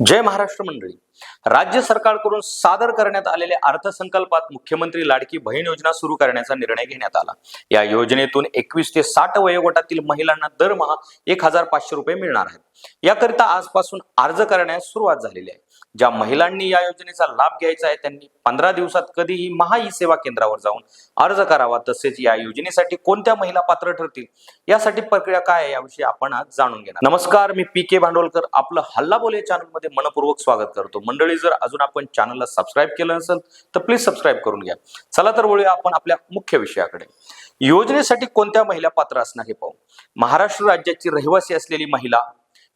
जय महाराष्ट्र मंडळी. राज्य सरकारकडून सादर करण्यात आलेल्या अर्थसंकल्पात मुख्यमंत्री लाडकी बहीण योजना सुरू करण्याचा निर्णय घेण्यात आला. या योजनेतून एकवीस ते साठ वयोगटातील महिलांना दरमहा एक हजार पाचशे रुपये मिळणार आहेत. याकरिता आजपासून अर्ज करण्यास सुरुवात झालेली आहे. ज्या महिलांनी या योजनेचा लाभ घ्यायचा आहे त्यांनी पंधरा दिवसात कधीही महा ई सेवा केंद्रावर जाऊन अर्ज करावा. तसेच या योजनेसाठी कोणत्या महिला पात्र ठरतील यासाठी प्रक्रिया काय आहे याविषयी आपण आज जाणून घेणार. नमस्कार मी पी के भांडवलकर. आपलं हल्ला बोले चॅनल मध्ये मनपूर्वक स्वागत करतो. मंडळी जर अजून आपण चॅनलला सबस्क्राईब केलं नसेल तर प्लीज सबस्क्राईब करून घ्या. चला तर वळूया आपण आपल्या मुख्य विषयाकडे. योजनेसाठी कोणत्या महिला पात्र असणार हे पाहू. महाराष्ट्र राज्याची रहिवासी असलेली महिला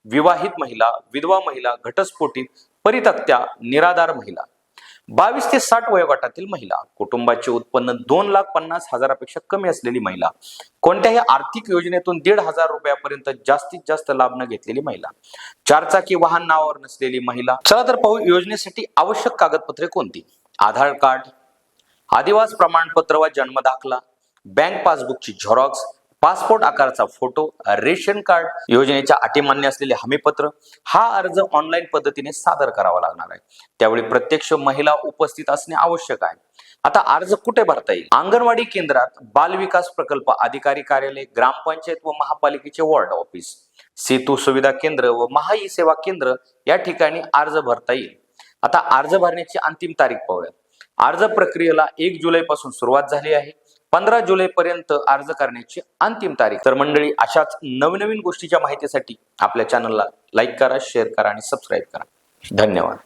विवाहित महिला विधवा महिला घटस्फोटीत परितक्त्या निराधार महिला बावीस ते साठ वयोगटातील महिला कुटुंबाचे उत्पन्न दोन लाख पन्नास हजारापेक्षा कमी असलेली महिला कोणत्याही आर्थिक योजनेतून दीड हजार रुपयापर्यंत जास्तीत जास्त लाभ न घेतलेली महिला चारचाकी वाहन नावावर नसलेली महिला चला तर पाहू योजनेसाठी आवश्यक कागदपत्रे कोणती? आधार कार्ड आदिवास प्रमाणपत्र व जन्म दाखला बँक पासबुकची झेरॉक्स पासपोर्ट आकाराचा फोटो रेशन कार्ड योजनेच्या अटी मान्य असलेले हमीपत्र हा अर्ज ऑनलाईन पद्धतीने सादर करावा लागणार आहे. त्यावेळी प्रत्यक्ष महिला उपस्थित असणे आवश्यक आहे. आता अर्ज कुठे भरता येईल? अंगणवाडी केंद्रात बाल विकास प्रकल्प अधिकारी कार्यालय ग्रामपंचायत व महापालिकेचे वॉर्ड ऑफिस सेतू सुविधा केंद्र व महा ई सेवा केंद्र या ठिकाणी अर्ज भरता येईल. आता अर्ज भरण्याची अंतिम तारीख पाहूया अर्ज प्रक्रियेला एक जुलै पासून सुरुवात झाली आहे. पंधरा जुलै पर्यंत अर्ज करण्याची अंतिम तारीख. तर मंडळी अशाच नवनवीन गोष्टीच्या माहितीसाठी आपल्या चॅनलला लाईक करा शेअर करा आणि सबस्क्राईब करा. धन्यवाद.